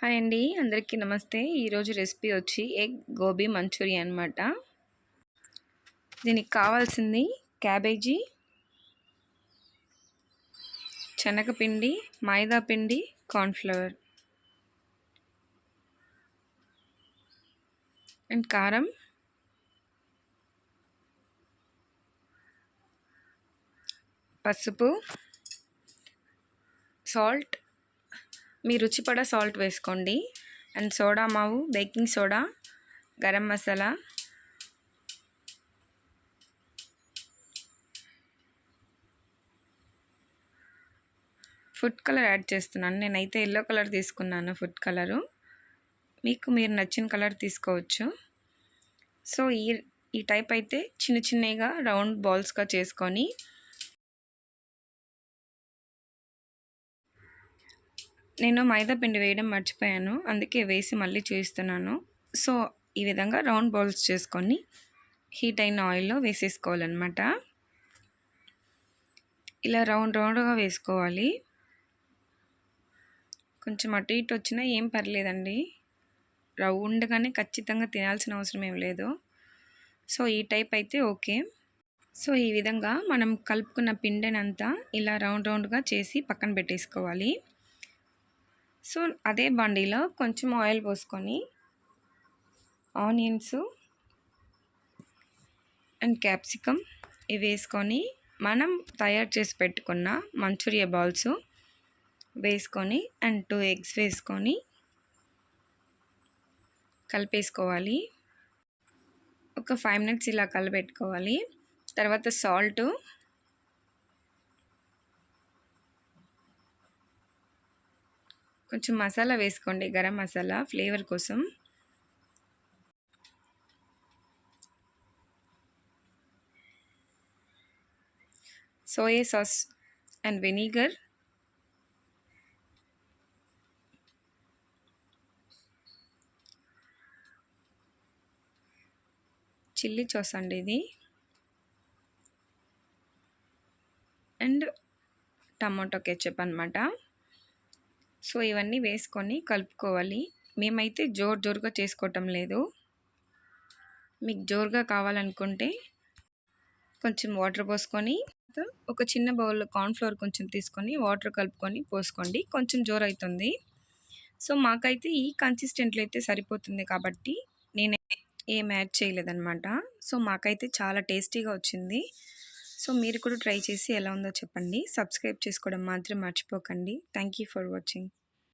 Hi అండి అందరికీ నమస్తే. ఈరోజు రెసిపీ వచ్చి ఎగ్ గోబీ మంచూరియా అనమాట దీనికి కావాల్సింది క్యాబేజీ శనగపిండి మైదా పిండి కార్న్ఫ్లవర్ అండ్ కారం. పసుపు సాల్ట్ మీ రుచిపడ సాల్ట్ వేసుకోండి. And soda మావు baking soda garam masala. Food colour add చేస్తున్నాను. నేనైతే ఎల్లో కలర్ తీసుకున్నాను ఫుడ్ కలరు. మీకు మీరు నచ్చిన కలర్ తీసుకోవచ్చు. సో ఈ ఈ టైప్ అయితే చిన్న చిన్నగా రౌండ్ బాల్స్గా చేసుకొని నేను మైదా పిండి వేయడం మర్చిపోయాను. అందుకే వేసి మళ్ళీ చూపిస్తున్నాను సో ఈ విధంగా రౌండ్ బౌల్స్ చేసుకొని హీట్ అయిన ఆయిల్లో వేసేసుకోవాలన్నమాట. ఇలా రౌండ్ రౌండ్గా వేసుకోవాలి. కొంచెం అటు ఇటు వచ్చినా ఏం పర్లేదండి. రౌండ్గానే ఖచ్చితంగా తినాల్సిన అవసరం ఏం లేదు. సో ఈ టైప్ అయితే ఓకే. సో ఈ విధంగా మనం కలుపుకున్న పిండినంతా ఇలా రౌండ్ రౌండ్గా చేసి పక్కన పెట్టేసుకోవాలి. సో అదే బండిలో కొంచెం ఆయిల్ పోసుకొని ఆనియన్స్ అండ్ క్యాప్సికమ్ ఇవి వేసుకొని మనం తయారు చేసి పెట్టుకున్న మంచూరియా బాల్స్ వేసుకొని అండ్ టూ ఎగ్స్ వేసుకొని కలిపేసుకోవాలి. ఒక ఫైవ్ మినిట్స్ ఇలా కలిపెట్టుకోవాలి. తర్వాత సాల్ట్ కొంచెం మసాలా వేసుకోండి గరం మసాలా ఫ్లేవర్ కోసం. Soya sauce and vinegar. Chilli sauce అండి ఇది. అండ్ టమాటో కెచప్ అనమాట సో ఇవన్నీ వేసుకొని కలుపుకోవాలి. మేమైతే జోరు జోరుగా చేసుకోవటం లేదు. మీకు జోరుగా కావాలనుకుంటే కొంచెం వాటర్ పోసుకొని ఒక చిన్న బౌల్లో కార్న్ఫ్లవర్ కొంచెం తీసుకొని వాటర్ కలుపుకొని పోసుకోండి. కొంచెం జోరు అవుతుంది. సో మాకైతే ఈ కన్సిస్టెంట్లో అయితే సరిపోతుంది కాబట్టి నేను ఏం యాడ్ చేయలేదన్నమాట. సో మాకైతే చాలా టేస్టీగా వచ్చింది. సో మీరు కూడా ట్రై చేసి ఎలా ఉందో చెప్పండి. సబ్స్క్రైబ్ చేసుకోవడం మాత్రం మర్చిపోకండి. Thank for watching